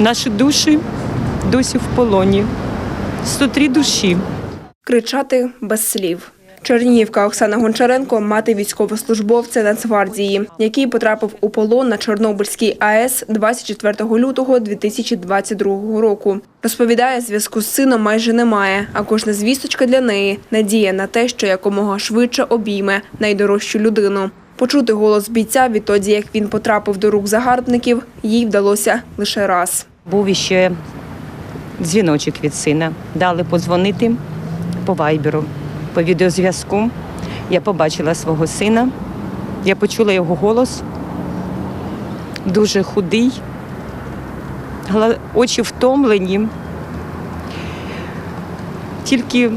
Наші душі досі в полоні. 103 душі. Кричати без слів. Чернігівка Оксана Гончаренко – мати військовослужбовця Нацгвардії, який потрапив у полон на Чорнобильській АЕС 24 лютого 2022 року. Розповідає, зв'язку з сином майже немає, а кожна звісточка для неї – надія на те, що якомога швидше обійме найдорожчу людину. Почути голос бійця відтоді, як він потрапив до рук загарбників, їй вдалося лише раз. Був іще дзвіночок від сина. Дали подзвонити по вайберу, по відеозв'язку. Я побачила свого сина, я почула його голос. Дуже худий, очі втомлені. Тільки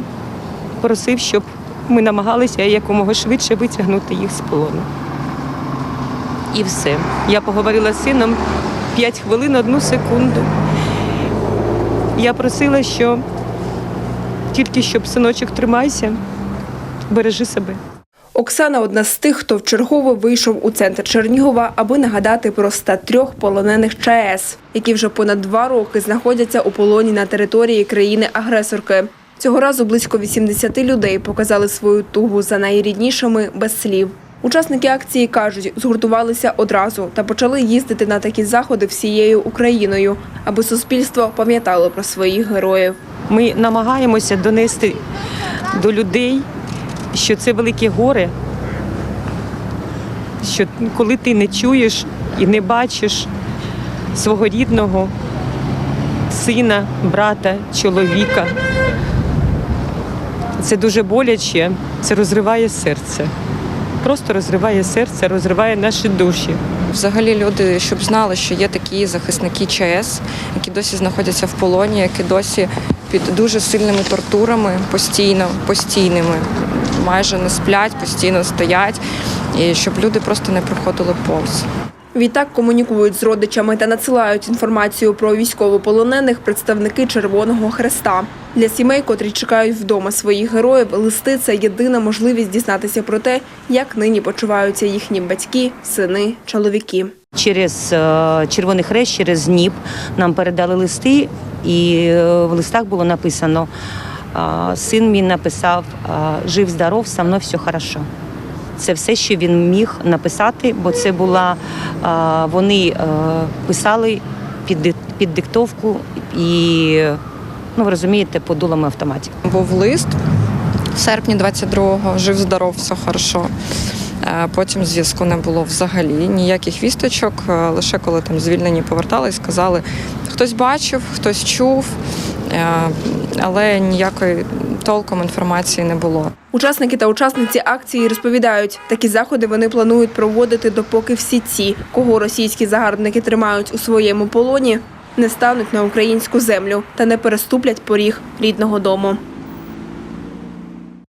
просив, щоб ми намагалися якомога швидше витягнути їх з полону. І все. Я поговорила з сином 5 хвилин, одну секунду. Я просила, що тільки щоб синочок тримайся, бережи себе. Оксана одна з тих, хто вчергово вийшов у центр Чернігова, аби нагадати про 103 полонених ЧАЕС, які вже понад два роки знаходяться у полоні на території країни-агресорки. Цього разу близько 80 людей показали свою тугу за найріднішими без слів. Учасники акції кажуть, згуртувалися одразу та почали їздити на такі заходи всією Україною, аби суспільство пам'ятало про своїх героїв. Ми намагаємося донести до людей, що це велике горе, що коли ти не чуєш і не бачиш свого рідного сина, брата, чоловіка, це дуже боляче, це розриває серце. Просто розриває серце, розриває наші душі. Взагалі люди, щоб знали, що є такі захисники ЧАЕС, які досі знаходяться в полоні, які досі під дуже сильними тортурами постійно, постійними, майже не сплять, постійно стоять, і щоб люди просто не проходили повз. Відтак комунікують з родичами та надсилають інформацію про військовополонених представники Червоного Хреста. Для сімей, котрі чекають вдома своїх героїв, листи це єдина можливість дізнатися про те, як нині почуваються їхні батьки, сини, чоловіки. Через е, Червоний Хрест, через НІП нам передали листи, і е, в листах було написано: син мій написав жив здоров, со мною все хорошо. Це все, що він міг написати, бо це була вони е, писали під, під диктовку і, ну ви розумієте, по дулам автоматів. Був лист в серпні 22-го, жив здоров, все хорошо. Е, Потім зв'язку не було взагалі ніяких вісточок. е, Лише коли там звільнені повертались, сказали, хтось бачив, хтось чув, але ніякої толком інформації не було. Учасники та учасниці акції розповідають, такі заходи вони планують проводити, допоки всі ці, кого російські загарбники тримають у своєму полоні, не стануть на українську землю та не переступлять поріг рідного дому.